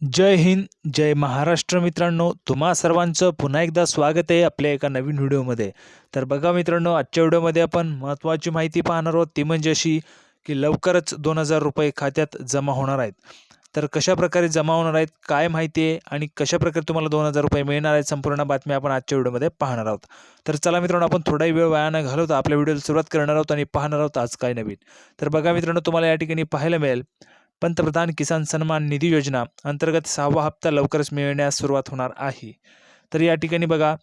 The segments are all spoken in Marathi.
जय हिंद जय महाराष्ट्र मित्रांनो. तुम्हा सर्वांचं पुन्हा एकदा स्वागत आहे आपल्या एका नवीन व्हिडिओमध्ये. तर बघा मित्रांनो आजच्या व्हिडिओमध्ये आपण महत्त्वाची माहिती पाहणार आहोत. ती म्हणजे अशी की लवकरच दोन हजार रुपये खात्यात जमा होणार आहेत. तर कशा प्रकारे जमा होणार आहेत काय माहिती आहे आणि कशा प्रकारे तुम्हाला दोन हजार रुपये मिळणार आहेत संपूर्ण बातमी आपण आजच्या व्हिडिओमध्ये पाहणार आहोत. तर चला मित्रांनो आपण थोडाही वेळ वाया न घालवता आपल्या व्हिडिओला सुरुवात करणार आहोत आणि पाहणार आहोत आज काय नवीन. तर बघा मित्रांनो तुम्हाला या ठिकाणी पाहायला मिळेल पंतप्रधान किसान सन्मान निधी योजना अंतर्गत सहावा हप्ता लवकरच मिळण्यास सुरुवात होणार आहे. तर या ठिकाणी बघा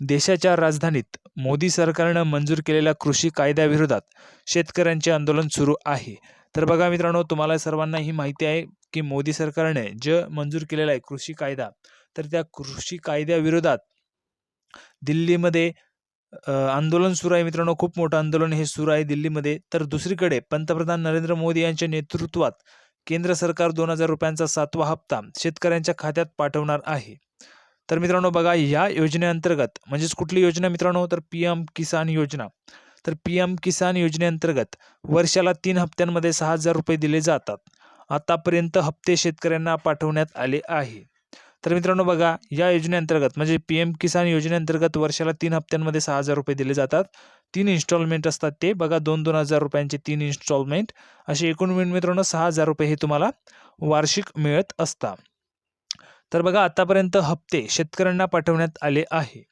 देशाच्या राजधानीत मोदी सरकारनं मंजूर केलेल्या कृषी कायद्याविरोधात शेतकऱ्यांचे आंदोलन सुरू आहे. तर बघा मित्रांनो तुम्हाला सर्वांना ही माहिती आहे की मोदी सरकारने जे मंजूर केलेला आहे कृषी कायदा तर त्या कृषी कायद्याविरोधात दिल्लीमध्ये आंदोलन सुरू आहे मित्रांनो खूप मोठं आंदोलन हे सुरू आहे दिल्लीमध्ये. तर दुसरीकडे पंतप्रधान नरेंद्र मोदी यांच्या नेतृत्वात केंद्र सरकार दोन हजार रुपयांचा सातवा हप्ता शेतकऱ्यांच्या खात्यात पाठवणार आहे. तर मित्रांनो बघा या योजनेअंतर्गत म्हणजेच कुठली योजना मित्रांनो? तर पी एम किसान योजना. तर पी एम किसान योजनेअंतर्गत वर्षाला तीन हप्त्यांमध्ये सहा हजार रुपये दिले जातात. आतापर्यंत हप्ते शेतकऱ्यांना पाठवण्यात आले आहे. तर मित्रांनो बघा या योजनेअंतर्गत म्हणजे पी एम किसान योजनेअंतर्गत वर्षाला तीन हप्त्यांमध्ये सहा हजार रुपये दिले जातात. तीन इन्स्टॉलमेंट असतात ते. बघा दोन दोन हजार रुपयांचे तीन इन्स्टॉलमेंट असे एकूण मिळून मित्रांनो सहा हजार रुपये हे तुम्हाला वार्षिक मिळत असतात. तर बघा आतापर्यंत हप्ते शेतकऱ्यांना पाठवण्यात आले आहे.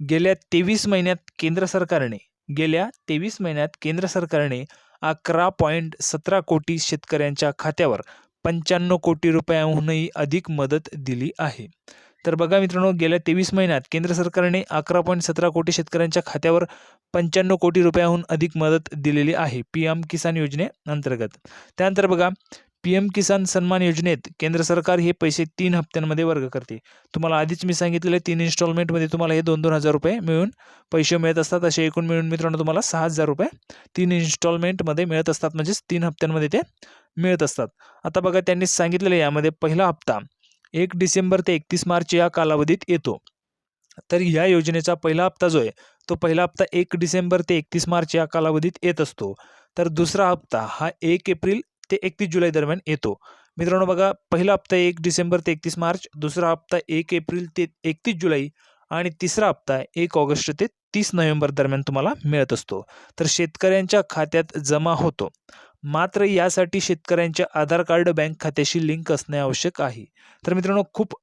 गेल्या तेवीस महिन्यात केंद्र सरकारने गेल्या तेवीस महिन्यात केंद्र सरकारने अकरा पॉईंट सतरा कोटी शेतकऱ्यांच्या खात्यावर पंच्याण्णव कोटी रुपयांहूनही अधिक मदत दिली आहे. तर बघा मित्रांनो गेल्या तेवीस महिन्यात केंद्र सरकारने अकरा पॉईंट सतरा कोटी शेतकऱ्यांच्या खात्यावर पंच्याण्णव कोटी रुपयाहून अधिक मदत दिलेली आहे पी एम किसान योजनेअंतर्गत. त्यानंतर बघा पी एम किसान सन्मान योजनेत केंद्र सरकार हे पैसे तीन हप्त्यांमध्ये वर्ग करते. तुम्हाला आधीच मी सांगितलेले तीन इन्स्टॉलमेंटमध्ये तुम्हाला हे दोन दोन हजार रुपये मिळून पैसे मिळत असतात. असे एकूण मिळून मित्रांनो तुम्हाला सहा हजार रुपये तीन इन्स्टॉलमेंटमध्ये मिळत असतात. म्हणजेच तीन हप्त्यांमध्ये ते मिळत असतात. आता बघा त्यांनी सांगितलेलं यामध्ये पहिला हप्ता एक डिसेंबर ते एकतीस मार्च या कालावधीत येतो. तर ह्या योजनेचा पहिला हप्ता जो आहे तो पहिला हप्ता एक डिसेंबर ते एकतीस मार्च या कालावधीत येत असतो. तर दुसरा हप्ता हा एक एप्रिल ते एकतीस जुलै दरम्यान येतो. मित्रांनो बघा पहिला हप्ता एक डिसेंबर ते एकतीस मार्च दुसरा हप्ता एक एप्रिल ते एकतीस जुलै आणि तिसरा हप्ता एक ऑगस्ट ते तीस नोव्हेंबर दरम्यान तुम्हाला मिळत असतो. तर शेतकऱ्यांच्या खात्यात जमा होतो. मात्र यासाठी शेतकऱ्यांच्या आधार कार्ड बँक खात्याशी लिंक असणे आवश्यक आहे. तर मित्रांनो खूप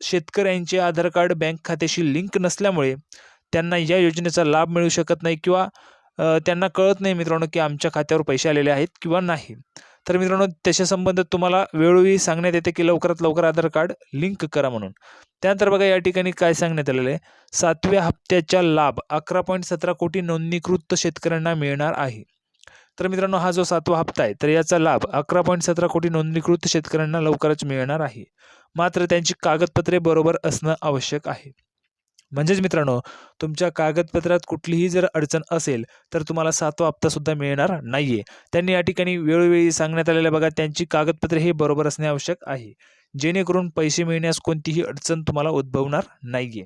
शेतकऱ्यांचे आधार कार्ड बँक खात्याशी लिंक नसल्यामुळे त्यांना या योजनेचा लाभ मिळू शकत नाही किंवा त्यांना कळत नाही मित्रांनो की आमच्या खात्यावर पैसे आलेले आहेत किंवा नाही. तर मित्रांनो त्याच्या संबंधात तुम्हाला वेळोवेळी सांगण्यात येते की लवकरात लवकर आधार कार्ड लिंक करा म्हणून. त्यानंतर बघा या ठिकाणी काय सांगण्यात आलेलं आहे. सातव्या हप्त्याचा लाभ अकरा पॉईंट सतरा कोटी नोंदणीकृत शेतकऱ्यांना मिळणार आहे. तर मित्रांनो हा जो सातवा हप्ता आहे तर याचा लाभ अकरा पॉईंट सतरा कोटी नोंदणीकृत शेतकऱ्यांना लवकरच मिळणार आहे. मात्र त्यांची कागदपत्रे बरोबर असणं आवश्यक आहे. म्हणजेच मित्रांनो तुमच्या कागदपत्रात कुठलीही जर अडचण असेल तर तुम्हाला सातवा हप्ता सुद्धा मिळणार नाहीये. त्यांनी या ठिकाणी वेळोवेळी सांगण्यात आलेल्या बघा त्यांची कागदपत्रे हे बरोबर असणे आवश्यक आहे. जेणेकरून पैसे मिळण्यास कोणतीही अडचण तुम्हाला उद्भवणार नाहीये.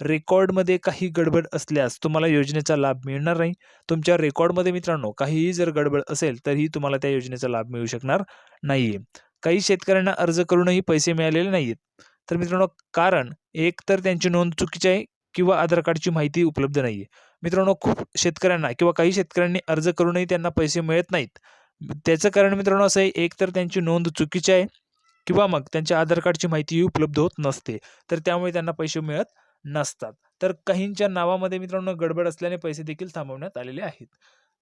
रेकॉर्डमध्ये काही गडबड असल्यास तुम्हाला योजनेचा लाभ मिळणार नाही. तुमच्या रेकॉर्डमध्ये मित्रांनो काहीही जर गडबड असेल तरीही तुम्हाला त्या योजनेचा लाभ मिळू शकणार नाही काही शेतकऱ्यांना अर्ज करूनही पैसे मिळालेले नाहीत तर मित्रांनो कारण एक तर त्यांची नोंद चुकीची आहे किंवा आधार कार्डची माहिती उपलब्ध नाही आहे मित्रांनो खूप शेतकऱ्यांना किंवा काही शेतकऱ्यांनी अर्ज करूनही त्यांना पैसे मिळत नाहीत. त्याचं कारण मित्रांनो असं आहे एक तर त्यांची नोंद चुकीची आहे किंवा मग त्यांच्या आधार कार्डची माहितीही उपलब्ध होत नसते. तर त्यामुळे त्यांना पैसे मिळत नसतात. तर काहींच्या नावामध्ये मित्रांनो गडबड असल्याने पैसे देखील थांबवण्यात आलेले आहेत.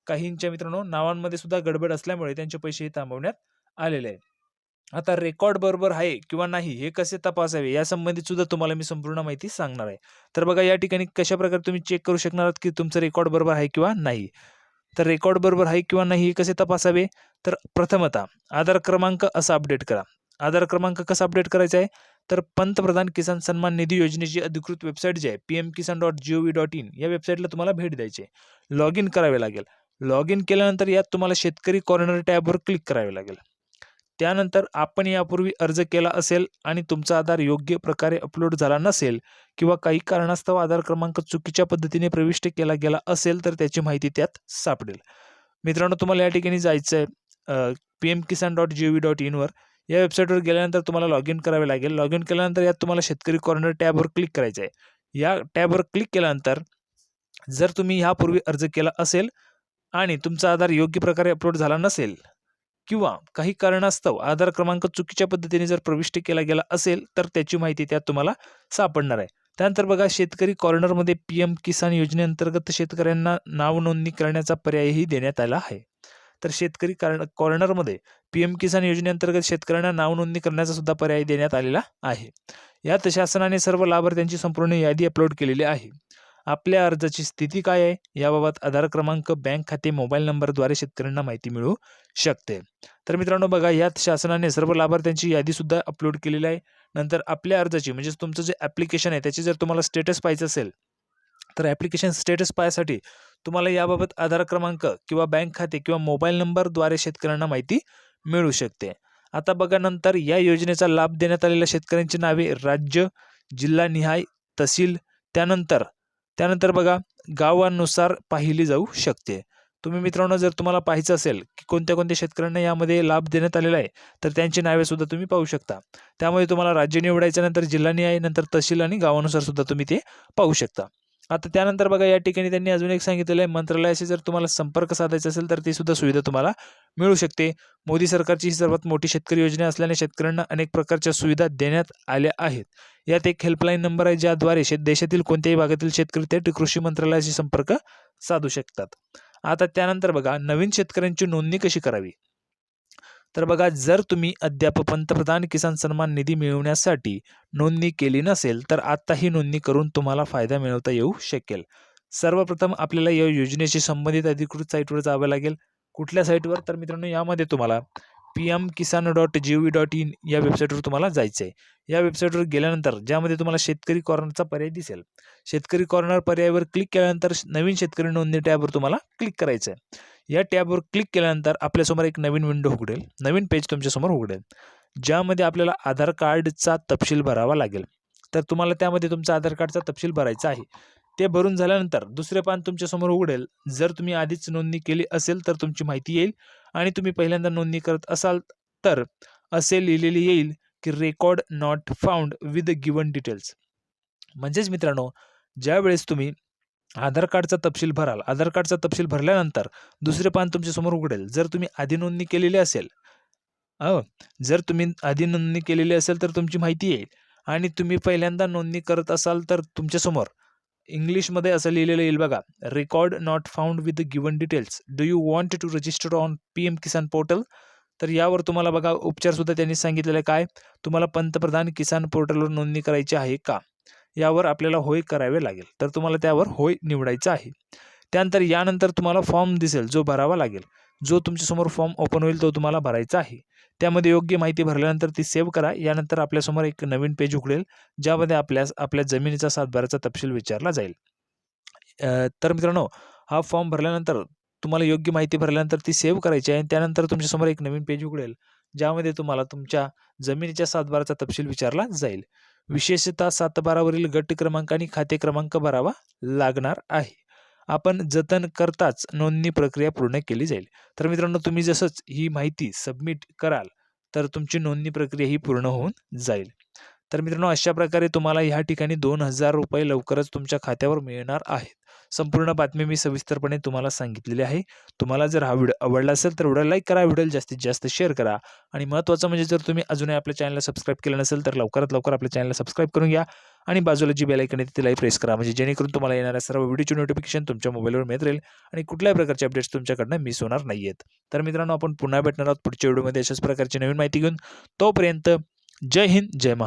काहींच्या मित्रांनो नावांमध्ये सुद्धा गडबड असल्यामुळे त्यांचे पैसेही थांबवण्यात आलेले आहेत. आता रेकॉर्ड बरोबर आहे किंवा नाही हे कसे तपासावे या सुद्धा तुम्हाला मी संपूर्ण माहिती सांगणार आहे. तर बघा या ठिकाणी कशा प्रकारे तुम्ही चेक करू शकणार आहात की तुमचं रेकॉर्ड बरोबर आहे किंवा नाही. तर रेकॉर्ड बरोबर आहे किंवा नाही हे कसे तपासावे? तर प्रथमतः आधार क्रमांक असा अपडेट करा. आधार क्रमांक कसा अपडेट करायचा आहे? तर पंतप्रधान किसान सन्मान निधी योजनेची अधिकृत वेबसाईट जी आहे P M Kisan dot G O V dot in या वेबसाईटला तुम्हाला भेट द्यायची आहे. लॉग इन करावे लागेल. लॉग इन केल्यानंतर यात तुम्हाला शेतकरी कॉर्नर टॅबवर क्लिक करावे लागेल. त्यानंतर आपण यापूर्वी अर्ज केला असेल आणि तुमचा आधार योग्य प्रकारे अपलोड झाला नसेल किंवा काही कारणास्तव आधार क्रमांक चुकीच्या पद्धतीने प्रविष्ट केला गेला असेल तर त्याची माहिती त्यात सापडेल. मित्रांनो तुम्हाला या ठिकाणी जायचं आहे P M Kisan dot G O V dot इनवर या वेबसाईटवर गेल्यानंतर तुम्हाला लॉग इन करावे लागेल. लॉग इन केल्यानंतर यात तुम्हाला शेतकरी कॉर्नर टॅबवर क्लिक करायचं आहे. या टॅबवर क्लिक केल्यानंतर जर तुम्ही ह्यापूर्वी अर्ज केला असेल आणि तुमचा आधार योग्य प्रकारे अपलोड झाला नसेल किंवा काही कारणास्तव आधार क्रमांक चुकीच्या पद्धतीने जर प्रविष्ट केला गेला असेल तर त्याची माहिती त्यात तुम्हाला सापडणार आहे. त्यानंतर बघा शेतकरी कॉर्नरमध्ये पी एम किसान योजनेअंतर्गत शेतकऱ्यांना नाव नोंदणी करण्याचा पर्यायही देण्यात आला आहे. तर शेतकरी कारण कॉर्नरमध्ये पी एम किसान योजनेअंतर्गत शेतकऱ्यांना नावनोंदणी करण्याचा सुद्धा पर्याय देण्यात आलेला आहे. यात शासनाने सर्व लाभार्थ्यांची संपूर्ण यादी अपलोड केलेली आहे. आपल्या अर्जाची स्थिती काय आहे? याबाबत आधार क्रमांक बँक खाते मोबाईल नंबरद्वारे शेतकऱ्यांना माहिती मिळू शकते. तर मित्रांनो बघा यात शासनाने सर्व लाभार्थ्यांची यादीसुद्धा अपलोड केलेली आहे. नंतर आपल्या अर्जाची म्हणजेच तुमचं जे ॲप्लिकेशन आहे त्याची जर तुम्हाला स्टेटस पाहायचं असेल तर ॲप्लिकेशन स्टेटस पाहायसाठी तुम्हाला याबाबत आधार क्रमांक किंवा बँक खाते किंवा मोबाईल नंबरद्वारे शेतकऱ्यांना माहिती मिळू शकते. आता बघा नंतर या योजनेचा लाभ देण्यात आलेल्या शेतकऱ्यांची नावे राज्य जिल्हानिहाय तहसील त्यानंतर त्यानंतर बघा गावानुसार पाहिली जाऊ शकते. तुम्ही मित्रांनो जर तुम्हाला पाहायचं असेल की कोणत्या कोणत्या शेतकऱ्यांना यामध्ये लाभ देण्यात आलेला आहे तर त्यांची नावे सुद्धा तुम्ही पाहू शकता. त्यामुळे तुम्हाला राज्य निवडायच्या नंतर जिल्हानिहाय नंतर तहसील आणि गावानुसार सुद्धा तुम्ही ते पाहू शकता. आता त्यानंतर बघा या ठिकाणी त्यांनी अजून एक सांगितलेलं आहे मंत्रालयाशी जर तुम्हाला संपर्क साधायचा असेल तर ती सुद्धा सुविधा तुम्हाला मिळू शकते. मोदी सरकारची ही सर्वात मोठी शेतकरी योजना असल्याने शेतकऱ्यांना अनेक प्रकारच्या सुविधा देण्यात आल्या आहेत. यात एक हेल्पलाईन नंबर आहे ज्याद्वारे शेत देशातील कोणत्याही भागातील शेतकरी थेट कृषी मंत्रालयाशी संपर्क साधू शकतात. आता त्यानंतर बघा नवीन शेतकऱ्यांची नोंदणी कशी करावी? तर बघा जर तुम्ही अद्याप पंतप्रधान किसान सन्मान निधी मिळवण्यासाठी नोंदणी केली नसेल तर आत्ताही ही नोंदणी करून तुम्हाला फायदा मिळवता येऊ शकेल. सर्वप्रथम आपल्याला या योजनेशी संबंधित अधिकृत साईटवर जावं लागेल. कुठल्या साईटवर? तर मित्रांनो यामध्ये तुम्हाला P M Kisan dot G V dot in या वेबसाईटवर तुम्हाला जायचं आहे या वेबसाईटवर गेल्यानंतर ज्यामध्ये तुम्हाला शेतकरी कॉर्नरचा पर्याय दिसेल. शेतकरी कॉर्नर पर्यायावर क्लिक केल्यानंतर नवीन शेतकरी नोंदणी टॅबवर तुम्हाला क्लिक करायचं आहे या टॅबवर क्लिक केल्यानंतर आपल्यासमोर एक नवीन विंडो उघडेल. नवीन पेज तुमच्यासमोर उघडेल. ज्यामध्ये आपल्याला आधार कार्डचा तपशील भरावा लागेल. तर तुम्हाला त्यामध्ये तुमचा आधार कार्डचा तपशील भरायचा आहे. ते भरून झाल्यानंतर दुसरे पान तुमच्यासमोर उघडेल. जर तुम्ही आधीच नोंदणी केली असेल तर तुमची माहिती येईल आणि तुम्ही पहिल्यांदा नोंदणी करत असाल तर असे लिहिलेले येईल की record not found with given details म्हणजेच मित्रांनो ज्यावेळेस तुम्ही आधार कार्डचा तपशील भराल. आधार कार्डचा तपशील भरल्यानंतर दुसरे पान तुमच्यासमोर उघडेल. जर तुम्ही आधी नोंदणी केलेली असेल अ जर तुम्ही आधी नोंदणी केलेली असेल तर तुमची माहिती येईल. आणि तुम्ही पहिल्यांदा नोंदणी करत असाल तर तुमच्यासमोर इंग्लिशमध्ये असं लिहिलेलं येईल बघा record not found with given details do you want to register on P M Kisan portal तर यावर तुम्हाला बघा उपचारसुद्धा त्यांनी सांगितलेलं काय? तुम्हाला पंतप्रधान किसान पोर्टलवर नोंदणी करायची आहे का? यावर आपल्याला होय करावे लागेल. तर तुम्हाला त्यावर होय निवडायचं आहे. त्यानंतर यानंतर तुम्हाला फॉर्म दिसेल जो भरावा लागेल. जो तुमच्यासमोर फॉर्म ओपन होईल तो तुम्हाला भरायचा आहे. त्यामध्ये योग्य माहिती भरल्यानंतर ती सेव्ह करा. यानंतर आपल्यासमोर एक नवीन पेज उघडेल ज्यामध्ये आपल्यास आपल्या जमिनीचा सातबाराचा तपशील विचारला जाईल. तर मित्रांनो हा फॉर्म भरल्यानंतर तुम्हाला योग्य माहिती भरल्यानंतर ती सेव्ह करायची आहे. त्यानंतर तुमच्यासमोर एक नवीन पेज उघडेल ज्यामध्ये तुम्हाला तुमच्या जमिनीच्या सातबाराचा तपशील विचारला जाईल. विशेषतः सातबारावरील गट क्रमांक आणि खाते क्रमांक भरावा लागणार आहे. आपण जतन करताच नोंदणी प्रक्रिया पूर्ण केली जाईल. तर मित्रांनो तुम्ही जसंच ही माहिती सबमिट कराल तर तुमची नोंदणी प्रक्रिया ही पूर्ण होऊन जाईल. तर मित्रांनो अशा प्रकारे तुम्हाला ह्या ठिकाणी दोन हजार रुपये लवकरच तुमच्या खात्यावर मिळणार आहेत. संपूर्ण बातमी मी सविस्तरपणे तुम्हाला सांगितलेली आहे. तुम्हाला जर हा व्हिडिओ आवडला असेल तर व्हिडिओ लाईक करा व्हिडिओ जास्तीत जास्त शेअर करा. आणि महत्त्वाचं म्हणजे जर तुम्ही अजूनही आपल्या चॅनलला सबस्क्राईब केलं नसेल तर लवकरात लवकर आपल्या चॅनलला सबस्क्राईब करून घ्या. आणि बाजूला जी बेलायकन आहे तिलाही प्रेस करा. म्हणजे जेणेकरून तुम्हाला येणाऱ्या सर्व व्हिडिओची नोटिफिकेशन तुमच्या मोबाईलवर मिळत राहील आणि कुठल्याही प्रकारचे अपडेट्स तुमच्याकडनं मिस होणार नाही आहेत तर मित्रांनो आपण पुन्हा भेटणार आहोत पुढच्या व्हिडिओमध्ये अशाच प्रकारची नवीन माहिती घेऊन. तोपर्यंत जय हिंद जय महाराष्ट्र.